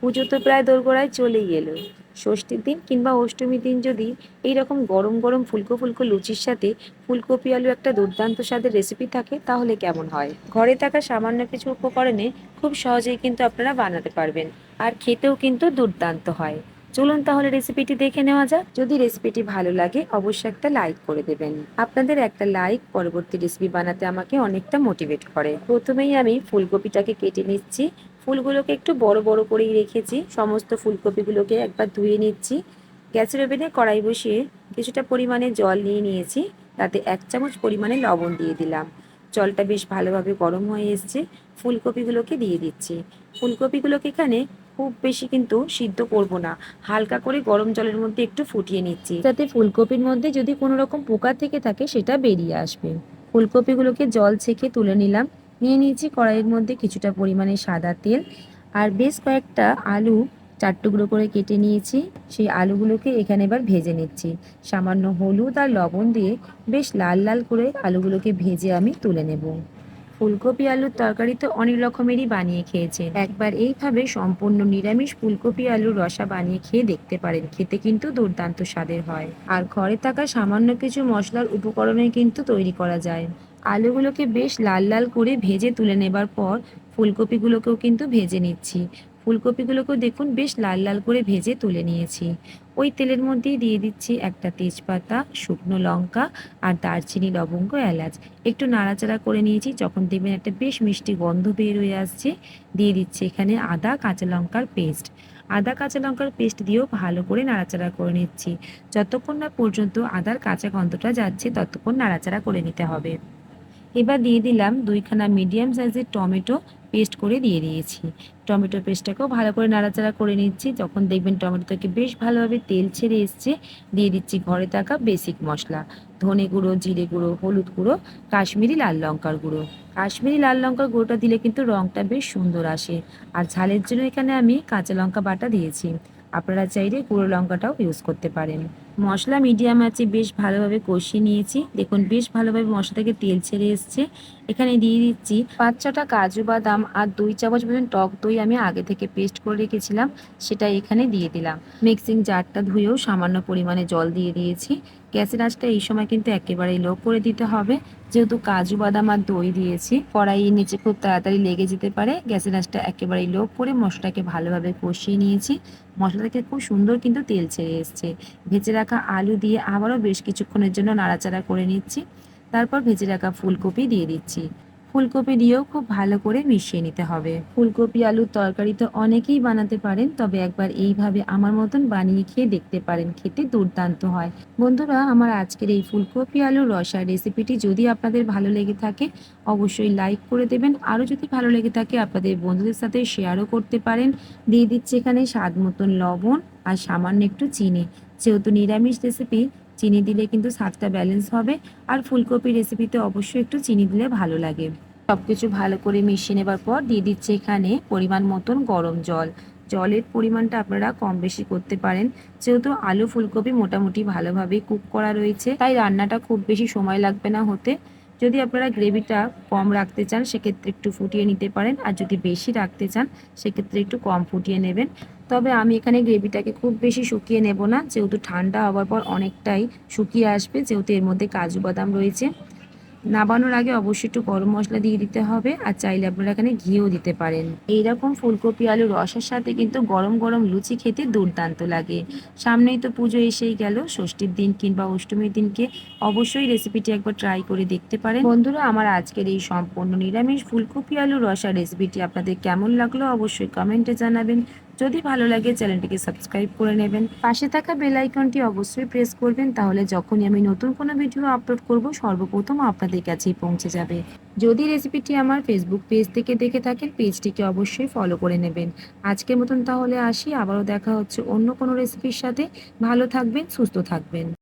পুজো তো প্রায় দোরগোড়ায় চলেই এলো। ষষ্ঠীর দিন কিংবা অষ্টমীর দিন যদি এই রকম গরম গরম ফুলকো ফুলকো লুচির সাথে ফুলকপি আলু একটা দুর্দান্ত স্বাদের রেসিপি থাকে, তাহলে কেমন হয়? ঘরে থাকা সামান্য কিছু উপকরণে খুব সহজেই কিন্তু আপনারা বানাতে পারবেন আর খেতেও কিন্তু দুর্দান্ত হয়। চলুন তাহলে রেসিপিটি দেখে নেওয়া যাক। যদি রেসিপিটি ভালো লাগে, অবশ্যই একটা লাইক করে দেবেন। আপনাদের একটা লাইক পরবর্তী রেসিপি বানাতে আমাকে অনেকটা মোটিভেট করে। প্রথমেই আমি ফুলকপিটাকে কেটে নিচ্ছি। ফুলগুলোকে একটু বড় বড় করেই রেখেছি। সমস্ত ফুলকপিগুলোকে একবার ধুয়ে নিচ্ছি। গ্যাসের ওভেনে কড়াই বসিয়ে কিছুটা পরিমাণে জল নিয়ে নিয়েছি। তাতে এক চামচ পরিমাণে লবণ দিয়ে দিলাম। জলটা বেশ ভালোভাবে গরম হয়ে এসছে। ফুলকপিগুলোকে দিয়ে দিচ্ছি। ফুলকপিগুলোকে এখানে খুব বেশি কিন্তু সিদ্ধ করব না। হালকা করে গরম জলের মধ্যে একটু ফুটিয়ে নিচ্ছি। যাতে ফুলকপির মধ্যে যদি কোনো রকম পোকা থেকে থাকে, সেটা বেরিয়ে আসবে। ফুলকপিগুলোকে জল ছেঁকে তুলে নিলাম। নিয়ে নিয়েছি, কড়াইয়ের মধ্যে কিছুটা পরিমাণে সাদা তেল আর বেশ কয়েকটা আলু চার টুকরো করে কেটে নিয়েছি। সেই আলুগুলোকে এখানে এবার ভেজে নিচ্ছি। সামান্য হলুদ আর লবণ দিয়ে বেশ লাল লাল করে আলুগুলোকে ভেজে আমি তুলে নেব। ফুলকপি আলুর তরকারি তো অনেক রকমেরই বানিয়ে খেয়েছে একবার এইভাবে সম্পূর্ণ নিরামিষ ফুলকপি আলুর রসা বানিয়ে খেয়ে দেখতে পারেন। খেতে কিন্তু দুর্দান্ত স্বাদের হয়। আর ঘরে থাকা সামান্য কিছু মশলার উপকরণে কিন্তু তৈরি করা যায়। আলুগুলোকে বেশ লাল লাল করে ভেজে তুলে নেবার পর ফুলকপিগুলোকেও কিন্তু ভেজে নিচ্ছি। ফুলকপিগুলোকেও দেখুন বেশ লাল লাল করে ভেজে তুলে নিয়েছি। ওই তেলের মধ্যেই দিয়ে দিচ্ছি একটা তেজপাতা, শুকনো লঙ্কা আর দারচিনি লবঙ্গ, এলাচ। একটু নাড়াচাড়া করে নিয়েছি, যখন দেখবেন একটা বেশ মিষ্টি গন্ধ বের হয়ে আসছে, দিয়ে দিচ্ছি এখানে আদা, কাঁচা লঙ্কার পেস্ট। আদা, কাঁচা লঙ্কার পেস্ট দিয়েও ভালো করে নাড়াচাড়া করে নিচ্ছি। যতক্ষণ না পর্যন্ত আদার কাঁচা গন্ধটা যাচ্ছে, ততক্ষণ নাড়াচাড়া করে নিতে হবে। এবার দিয়ে দিলাম দুইখানা মিডিয়াম সাইজের টমেটো পেস্ট করে দিয়ে দিয়েছি। টমেটো পেস্টটাকেও ভালো করে নাড়াচাড়া করে নিচ্ছি। যখন দেখবেন টমেটো থেকে বেশ ভালোভাবে তেল ছেড়ে এসছে, দিয়ে দিচ্ছি ঘরে থাকা বেসিক মশলা। ধনে গুঁড়ো, জিরে গুঁড়ো, হলুদ গুঁড়ো, কাশ্মীরি লাল লঙ্কার গুঁড়ো। কাশ্মীরি লাল লঙ্কার গুঁড়োটা দিলে কিন্তু রঙটা বেশ সুন্দর আসে। আর ঝালের জন্য এখানে আমি কাঁচা লঙ্কা বাটা দিয়েছি। আপনারা চাইলে গুঁড়ো লঙ্কাটাও ইউজ করতে পারেন। মশলা মিডিয়াম আছে, বেশ ভালোভাবে কষিয়ে নিয়েছি। দেখুন, বেশ ভালোভাবে মশলা থেকে তেল ছেড়ে এসছে। এখানে দিয়ে দিচ্ছি পাঁচ ছটা কাজু বাদাম আর দুই চামচ মতন টক দই আমি আগে থেকে পেস্ট করে রেখেছিলাম। সেটা এখানে দিয়ে দিলাম। মিক্সিং জারটা ধুয়েও সামান্য পরিমাণে জল দিয়ে দিয়েছি। গ্যাসের আঁচটা এই সময় কিন্তু একেবারেই লো করে দিতে হবে। যেহেতু কাজু বাদাম আর দই দিয়েছি কড়াইয়ের নিচে খুব তাড়াতাড়ি লেগে যেতে পারে। গ্যাসের আঁচটা একেবারেই লো করে মশলাটাকে ভালোভাবে কষিয়ে নিয়েছি। মশলা থেকে খুব সুন্দর কিন্তু তেল ছেড়ে এসছে। ভেজে রাখা আলু দিয়ে আবারও বেশ কিছুক্ষণের জন্য নাড়াচাড়া করে নিচ্ছি। তারপর ভেজে রাখা ফুলকপি দিয়ে দিচ্ছি। ফুলকপি দিয়েও খুব ভালো করে মিশিয়ে নিতে হবে। ফুলকপি আলুর তরকারি তো অনেকেই বানাতে পারেন, তবে একবার এইভাবে আমার মতন বানিয়ে খেয়ে দেখতে পারেন, খেতে দুর্দান্ত হয়। বন্ধুরা, আমার আজকের এই ফুলকপি আলুর রসার রেসিপিটি যদি আপনাদের ভালো লেগে থাকে, অবশ্যই লাইক করে দেবেন। আরও যদি ভালো লেগে থাকে, আপনাদের বন্ধুদের সাথে শেয়ারও করতে পারেন। দিয়ে দিচ্ছি এখানে স্বাদ মতন লবণ আর সামান্য একটু চিনি। যেহেতু নিরামিষ রেসিপি চিনি দিলে কিন্তু স্বাদটা ব্যালেন্স হবে। আর ফুলকপি রেসিপিতে অবশ্যই একটু চিনি দিলে ভালো লাগে। সব কিছু ভালো করে মিশিয়ে নেবার পর দিয়ে দিচ্ছে এখানে পরিমাণ মতন গরম জল। জলের পরিমাণটা আপনারা কম বেশি করতে পারেন। যেহেতু আলু ফুলকপি মোটামুটি ভালোভাবেই কুক করা রয়েছে, তাই রান্নাটা খুব বেশি সময় লাগবে না হতে। যদি আপনারা গ্রেভিটা কম রাখতে চান, সেক্ষেত্রে একটু ফুটিয়ে নিতে পারেন। আর যদি বেশি রাখতে চান, সেক্ষেত্রে একটু কম ফুটিয়ে নেবেন। তবে আমি এখানে গ্রেভিটাকে খুব বেশি শুকিয়ে নেব না। যেহেতু ঠান্ডা হওয়ার পর অনেকটাই শুকিয়ে আসবে, যেহেতু এর মধ্যে কাজু বাদাম রয়েছে। নাবানোর আগে অবশ্যই একটু গরম মশলা দিয়ে দিতে হবে, আর চাইলে আপনারা এখানে ঘিও দিতে পারেন। এইরকম ফুলকপি, আলু, রসের সাথে কিন্তু গরম গরম লুচি খেতে দুর্দান্ত লাগে। সামনেই তো পুজো এসেই গেল, ষষ্ঠীর দিন কিংবা অষ্টমীর দিনকে অবশ্যই রেসিপিটি একবার ট্রাই করে দেখতে পারেন। বন্ধুরা, আমার আজকের এই সম্পূর্ণ নিরামিষ ফুলকপি, আলু রসা রেসিপিটি আপনাদের কেমন লাগল অবশ্যই কমেন্টে জানাবেন। যদি ভালো লাগে চ্যানেলটিকে সাবস্ক্রাইব করে নেবেন। পাশে থাকা বেল আইকনটি অবশ্যই প্রেস করবেন, তাহলে যখনই আমি নতুন কোনো ভিডিও আপলোড করব, সর্বপ্রথম আপনাদের কাছেই পৌঁছে যাবে। যদি রেসিপিটি আমার ফেসবুক পেজ থেকে দেখে থাকেন পেজটিকে অবশ্যই ফলো করে নেবেন। আজকের মতন তাহলে আসি, আবারও দেখা হচ্ছে অন্য কোনো রেসিপির সাথে। ভালো থাকবেন, সুস্থ থাকবেন।